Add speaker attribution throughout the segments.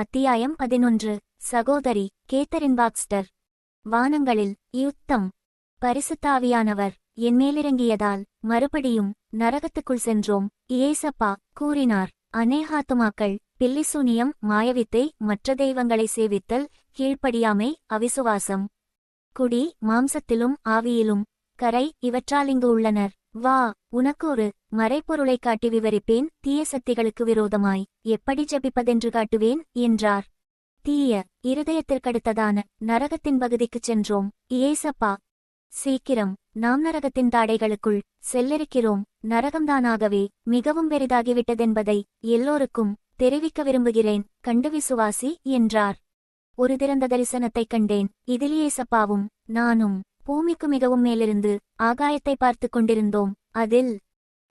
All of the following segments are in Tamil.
Speaker 1: அத்தியாயம் பதினொன்று. சகோதரி கேத்தரின் பாக்ஸ்டர். வானங்களில் யுத்தம். பரிசுத்தாவியானவர் என்மேலிறங்கியதால் மறுபடியும் நரகத்துக்குள் சென்றோம். இயேசப்பா கூறினார் அநேகாத்துமாக்கள் பில்லிசூனியம் மாயவித்தை மற்ற தெய்வங்களை சேவித்தல் கீழ்ப்படியாமை அவிசுவாசம். குடி மாம்சத்திலும் ஆவியிலும். கரை இவற்றால் இங்கு உள்ளனர். வா உனக்கு ஒரு மறைப்பொருளைக் காட்டி விவரிப்பேன் தீய சக்திகளுக்கு விரோதமாய். எப்படி ஜபிப்பதென்று காட்டுவேன் என்றார். தீய இருதயத்திற்கடுத்ததான நரகத்தின் பகுதிக்குச் சென்றோம். ஏசப்பா சீக்கிரம் நாம் நரகத்தின் தாடைகளுக்குள் செல்லிருக்கிறோம். நரகம்தானாகவே மிகவும் பெரிதாகிவிட்டதென்பதை எல்லோருக்கும் தெரிவிக்க விரும்புகிறேன் கண்டு விசுவாசி என்றார். ஒரு திறந்த தரிசனத்தைக் கண்டேன். இதில் ஏசப்பாவும் நானும் பூமிக்கு மிகவும் மேலிருந்து ஆகாயத்தை பார்த்து கொண்டிருந்தோம். அதில்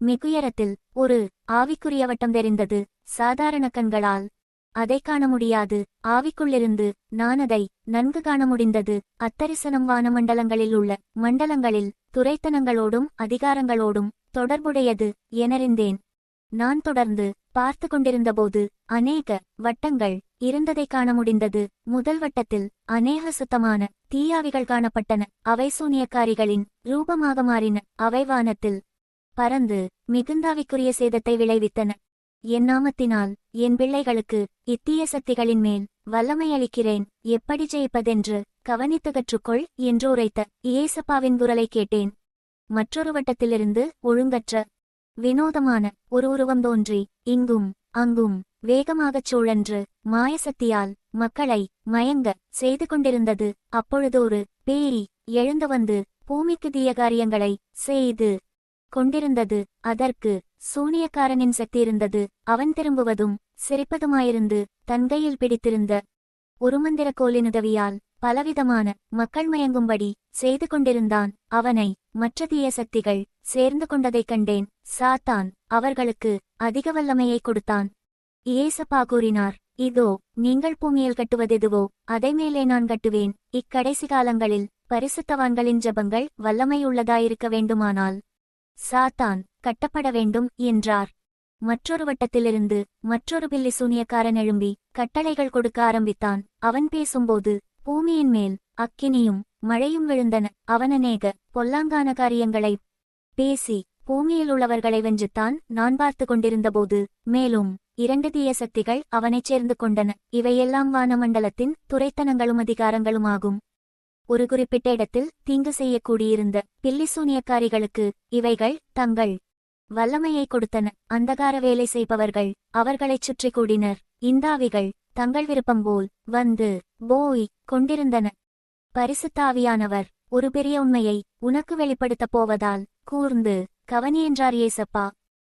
Speaker 1: மிகுயரத்தில் ஒரு ஆவிக்குரிய வட்டம் தெரிந்தது சாதாரண கண்களால். அதைக் காண முடியாது. ஆவிக்குள்ளிருந்து நான் அதை நன்கு காண முடிந்தது. அத்தரிசனம் வானமண்டலங்களில் உள்ள மண்டலங்களில் துரைத்தனங்களோடும் அதிகாரங்களோடும் தொடர்புடையது எனறிந்தேன். நான் தொடர்ந்து பார்த்து கொண்டிருந்தபோது அநேக வட்டங்கள் இருந்ததைக் காண முடிந்தது. முதல் வட்டத்தில் அநேக சுத்தமான தீயாவிகள் காணப்பட்டன. அவை சூனியக்காரிகளின் ரூபமாக மாறின. அவை வானத்தில் பறந்து மிகுந்தாவிக்குரிய சேதத்தை விளைவித்தன. என் நாமத்தினால் என் பிள்ளைகளுக்கு இத்தீய சக்திகளின் மேல் வல்லமை அளிக்கிறேன். எப்படி ஜெயிப்பதென்று கவனித்து கற்றுக்கொள் என்று உரைத்த இயேசப்பாவின் குரலை கேட்டேன். மற்றொரு வட்டத்திலிருந்து ஒழுங்கற்ற வினோதமான ஒரு உருவம் தோன்றி இங்கும் அங்கும் வேகமாகச் சூழன்று மாயசக்தியால் மக்களை மயங்க செய்து கொண்டிருந்தது. அப்பொழுதொரு பேய் எழுந்து வந்து பூமிக்கு தீய காரியங்களை செய்து கொண்டிருந்தது. அதற்கு சூனியக்காரனின் சக்தி இருந்தது. அவன் திரும்புவதும் சிரிப்பதுமாயிருந்து தன்கையில் பிடித்திருந்த உருமந்திர கோலினுதவியால் பலவிதமான மக்கள் மயங்கும்படி செய்து கொண்டிருந்தான். அவனை மற்ற தீய சக்திகள் சேர்ந்து கொண்டதைக் கண்டேன். சாத்தான் அவர்களுக்கு அதிக வல்லமையை கொடுத்தான். இயேசப்பா கூறினார் இதோ நீங்கள் பூமியில் கட்டுவதெதுவோ அதை மேலே நான் கட்டுவேன். இக்கடைசி காலங்களில் பரிசுத்தவான்களின் ஜபங்கள் வல்லமையுள்ளதாயிருக்க வேண்டுமானால் சாத்தான் கட்டப்பட வேண்டும் என்றார். மற்றொரு வட்டத்திலிருந்து மற்றொரு பில்லி சூனியக்காரன் எழும்பி கட்டளைகள் கொடுக்க ஆரம்பித்தான். அவன் பேசும்போது பூமியின் மேல் அக்கினியும் மழையும் விழுந்தன. அவன் அநேக பொல்லாங்கான காரியங்களை பேசி பூமியில் உள்ளவர்களை வென்றுத்தான் நான் பார்த்து கொண்டிருந்தபோது மேலும் இரண்டு தீய சக்திகள் அவனைச் சேர்ந்து கொண்டன. இவையெல்லாம் வானமண்டலத்தின் துரைத்தனங்களும் அதிகாரங்களுமாகும். ஒரு குறிப்பிட்ட இடத்தில் தீங்கு செய்யக்கூடியிருந்த பில்லிசூனியக்காரிகளுக்கு இவைகள் தங்கள் வல்லமையை கொடுத்தன. அந்தகார வேலை செய்பவர்கள் அவர்களைச் சுற்றி கூடினர். இந்தாவிகள் தங்கள் விருப்பம் போல் வந்து போய் கொண்டிருந்தன. பரிசுத்தாவியானவர் ஒரு பெரிய உண்மையை உனக்கு வெளிப்படுத்தப் போவதால் கூர்ந்து கவனி என்றார் ஏசப்பா.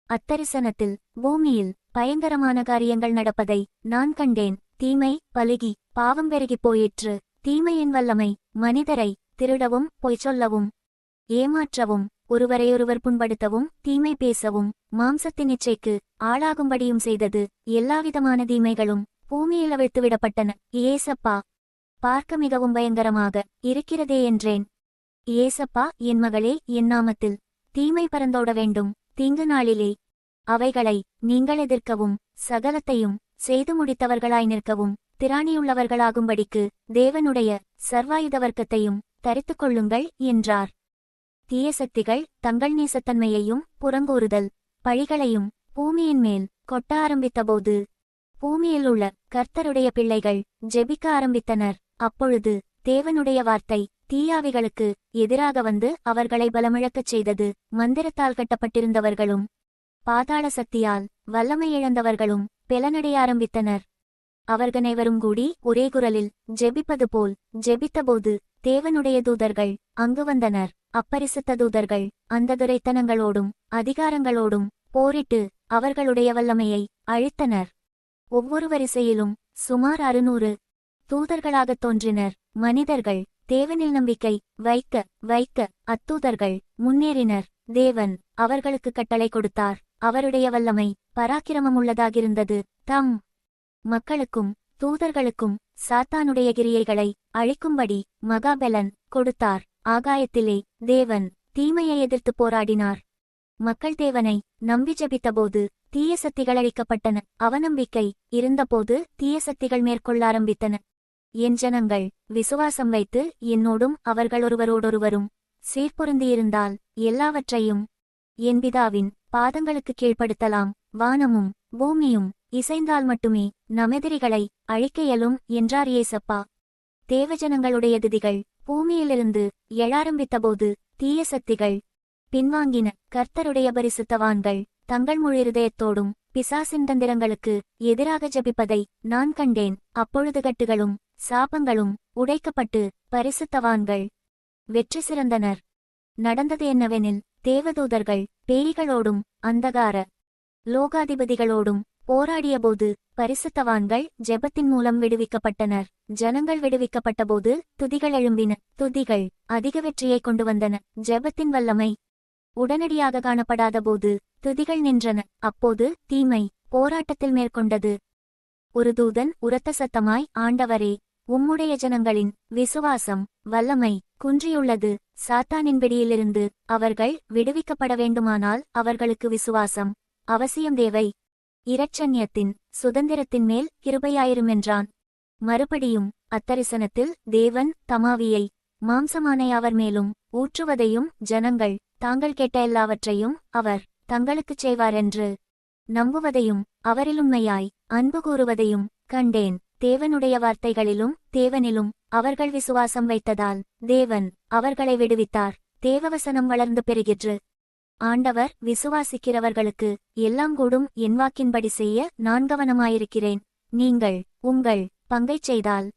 Speaker 1: அத்தரிசனத்தில் பூமியில் பயங்கரமான காரியங்கள் நடப்பதை நான் கண்டேன். தீமை பலுகி பாவம் பெருகிப் போயிற்று. தீமையின் வல்லமை மனிதரை திருடவும் பொய் சொல்லவும் ஏமாற்றவும் ஒருவரையொருவர் புண்படுத்தவும் தீமை பேசவும் மாம்சத்தின் இச்சைக்கு ஆளாகும்படியும் செய்தது. எல்லாவிதமான தீமைகளும் பூமியில் அவிழ்த்து விடப்பட்டன. ஏசப்பா பார்க்க மிகவும் பயங்கரமாக இருக்கிறதே என்றேன். ஏசப்பா என் மகளே என் நாமத்தில் தீமை பறந்தோட வேண்டும். தீங்கு நாளிலே அவைகளை நீங்கள் எதிர்க்கவும் சகலத்தையும் செய்து முடித்தவர்களாய் நிற்கவும் திராணியுள்ளவர்களாகும்படிக்கு தேவனுடைய சர்வாயுத வர்க்கத்தையும் தரித்துக் கொள்ளுங்கள் என்றார். தீய சக்திகள் தங்கள் நேசத்தன்மையையும் புறங்கூறுதல் பழிகளையும் பூமியின் மேல் கொட்ட ஆரம்பித்தபோது பூமியில் உள்ள கர்த்தருடைய பிள்ளைகள் ஜெபிக்க ஆரம்பித்தனர். அப்பொழுது தேவனுடைய வார்த்தை தீயாவிகளுக்கு எதிராக வந்து அவர்களை பலமிழக்கச் செய்தது மந்திரத்தால் கட்டப்பட்டிருந்தவர்களும் பாதாள சக்தியால் வல்லமை இழந்தவர்களும் பெலனடைய ஆரம்பித்தனர் அவர்கனைவரும் கூடி ஒரே குரலில் ஜெபிப்பது போல் ஜெபித்தபோது தேவனுடைய தூதர்கள் அங்கு வந்தனர். அப்பரிசுத்த தூதர்கள் அந்த துரைத்தனங்களோடும் அதிகாரங்களோடும் போரிட்டு அவர்களுடைய வல்லமையை அழித்தனர். ஒவ்வொரு வரிசையிலும் சுமார் அறுநூறு தூதர்களாகத் தோன்றினர். மனிதர்கள் தேவனில் நம்பிக்கை வைக்க வைக்க அத்தூதர்கள் முன்னேறினர். தேவன் அவர்களுக்கு கட்டளை கொடுத்தார். அவருடைய வல்லமை பராக்கிரமமுள்ளதாகிருந்தது. தம் மக்களுக்கும் தூதர்களுக்கும் சாத்தானுடைய கிரியைகளை அழிக்கும்படி மகாபலன் கொடுத்தார். ஆகாயத்திலே தேவன் தீமையை எதிர்த்து போராடினார். மக்கள் தேவனை நம்பி ஜபித்தபோது தீய சக்திகள் அழிக்கப்பட்டன. அவநம்பிக்கை இருந்தபோது தீய சக்திகள் மேற்கொள்ள ஆரம்பித்தன. என் ஜனங்கள் விசுவாசம் வைத்து என்னோடும் அவர்கள் ஒருவரோடொருவரும் சீர்பொருந்தியிருந்தால் எல்லாவற்றையும் என் பிதாவின் பாதங்களுக்கு கீழ்ப்படுத்தலாம். வானமும் பூமியும் இசைந்தால் மட்டுமே நமெதிரிகளை அழிக்க இயலும் என்றார் ஏசப்பா தேவஜனங்களுடைய திதிகள் பூமியிலிருந்து எழாரம்பித்தபோது தீய சக்திகள் பின்வாங்கின கர்த்தருடைய பரிசுத்தவான்கள் தங்கள் முழு இருதயத்தோடும் பிசாசின் தந்திரங்களுக்கு எதிராக ஜபிப்பதை நான் கண்டேன். அப்பொழுது கட்டுகளும் சாபங்களும் உடைக்கப்பட்டு பரிசுத்தவான்கள் வெற்றி சிறந்தனர். நடந்தது என்னவெனில் தேவதூதர்கள் பேய்களோடும் அந்தகார லோகாதிபதிகளோடும் போராடியபோது பரிசுத்தவான்கள் ஜெபத்தின் மூலம் விடுவிக்கப்பட்டனர். ஜனங்கள் விடுவிக்கப்பட்டபோது துதிகள் எழும்பின. துதிகள் அதிக வெற்றியை கொண்டு வந்தன. ஜெபத்தின் வல்லமை உடனடியாக காணப்படாதபோது துதிகள் நின்றன. அப்போது தீமை போராட்டத்தில் மேற்கொண்டது. ஒரு தூதன் உரத்த சத்தமாய் ஆண்டவரே உம்முடைய ஜனங்களின் விசுவாசம் வல்லமை குன்றியுள்ளது. சாத்தானின் பிடியிலிருந்து அவர்கள் விடுவிக்கப்பட வேண்டுமானால் அவர்களுக்கு விசுவாசம் அவசியம் தேவை. இரட்சண்யத்தின் சுதந்திரத்தின் மேல் கிருபையாயிருமென்றான். மறுபடியும் அத்தரிசனத்தில் தேவன் தமாவியை மாம்சமான அவர் மேலும் ஊற்றுவதையும் ஜனங்கள் தாங்கள் கேட்ட எல்லாவற்றையும் அவர் தங்களுக்குச் செய்வாரென்று. நம்புவதையும் அவரிலுண்மையாய் அன்பு கூறுவதையும் கண்டேன். தேவனுடைய வார்த்தைகளிலும் தேவனிலும் அவர்கள் விசுவாசம் வைத்ததால் தேவன் அவர்களை விடுவித்தார். தேவவசனம் வளர்ந்து பெறுகிற்று. ஆண்டவர் விசுவாசிக்கிறவர்களுக்கு எல்லாம் கூடும் என் வாக்கின்படி செய்ய நான் கவனமாயிருக்கிறேன் நீங்கள் உங்கள் பங்கைச் செய்தால்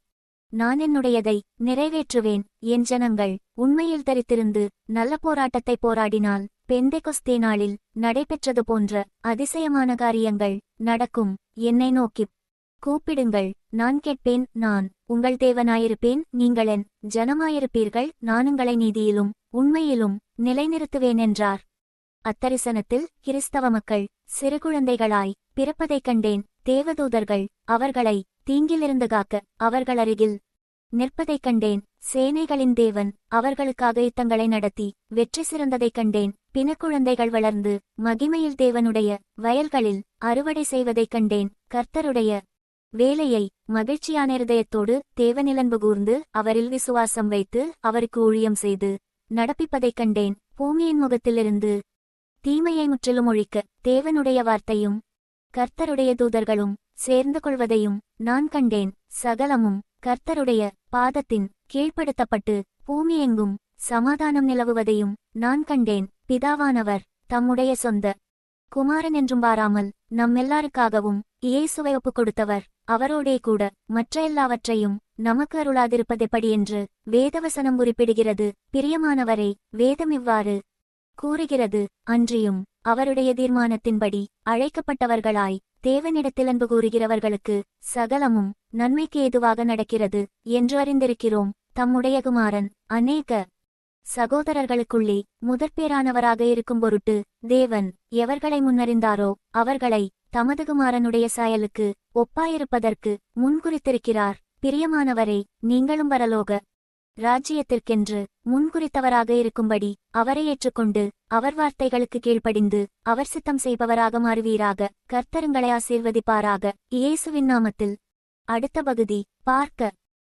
Speaker 1: நான் என்னுடையதை நிறைவேற்றுவேன். என் ஜனங்கள் உண்மையில் தரித்திருந்து நல்ல போராட்டத்தை போராடினால் பெந்தெகொஸ்தே நாளில் நடைபெற்றது போன்ற அதிசயமான காரியங்கள் நடக்கும். என்னை நோக்கிப் கூப்பிடுங்கள் நான் கேட்பேன் நான் உங்கள் தேவனாயிருப்பேன் நீங்களென் ஜனமாயிருப்பீர்கள் நானுங்களை நீதியிலும் உண்மையிலும் நிலைநிறுத்துவேன் என்றார். அத்தரிசனத்தில் கிறிஸ்தவ மக்கள் சிறுகுழந்தைகளாய் பிறப்பதைக் கண்டேன் தேவதூதர்கள் அவர்களை தீங்கிலிருந்து காக்க அவர்கள் அருகில் நிற்பதைக் கண்டேன் சேனைகளின் தேவன் அவர்களுக்காக யுத்தங்களை நடத்தி வெற்றி சிறந்ததைக் கண்டேன் பிணக்குழந்தைகள் வளர்ந்து மகிமையில் தேவனுடைய வயல்களில் அறுவடை செய்வதைக் கண்டேன் கர்த்தருடைய வேலையை மகிழ்ச்சியான இருதயத்தோடு தேவநிலன்பு கூர்ந்து அவரில் விசுவாசம் வைத்து அவருக்கு ஊழியம் செய்து நடப்பிப்பதைக் கண்டேன். பூமியின் முகத்திலிருந்து தீமையை முற்றிலும் ஒழிக்க தேவனுடைய வார்த்தையும் கர்த்தருடைய தூதர்களும் சேர்ந்து கொள்வதையும் நான் கண்டேன். சகலமும் கர்த்தருடைய பாதத்தின் கீழ்ப்படுத்தப்பட்டு பூமியெங்கும் சமாதானம் நிலவுவதையும் நான் கண்டேன். பிதாவானவர் தம்முடைய சொந்த குமாரன் என்றும் பாராமல் நம்மெல்லாருக்காகவும் இயேசுவை ஒப்புக் கொடுத்தவர் அவரோடே கூட மற்ற எல்லாவற்றையும் நமக்கு அருளாதிருப்பதெப்படி என்று வேதவசனம் குறிப்பிடுகிறது. பிரியமானவரே வேதம் இவ்வாறு கூறுகிறது. அன்றியும் அவருடைய தீர்மானத்தின்படி அழைக்கப்பட்டவர்களாய் தேவனிடத்தில் அன்பு கூறுகிறவர்களுக்கு சகலமும் நன்மைக்கு ஏதுவாக நடக்கிறது என்று அறிந்திருக்கிறோம். தம்முடைய குமாரன் அநேக சகோதரர்களுக்குள்ளே முதற்பேரானவராக இருக்கும் பொருட்டு தேவன் எவர்களை முன்னறிந்தாரோ அவர்களை தமது குமாரனுடைய சாயலுக்கு ஒப்பாயிருப்பதற்கு முன்குறித்திருக்கிறார். பிரியமானவரே நீங்களும் வரலோக ராஜ்யத்திற்கென்று முன்குறித்தவராக இருக்கும்படி அவரை ஏற்றுக்கொண்டு அவர் வார்த்தைகளுக்கு கீழ்ப்படிந்து அவர் சித்தம் செய்பவராக மாறுவீராக. கர்த்தருங்களை ஆசீர்வதிப்பாராக. இயேசுவின் நாமத்தில் அடுத்த பகுதி பார்க்க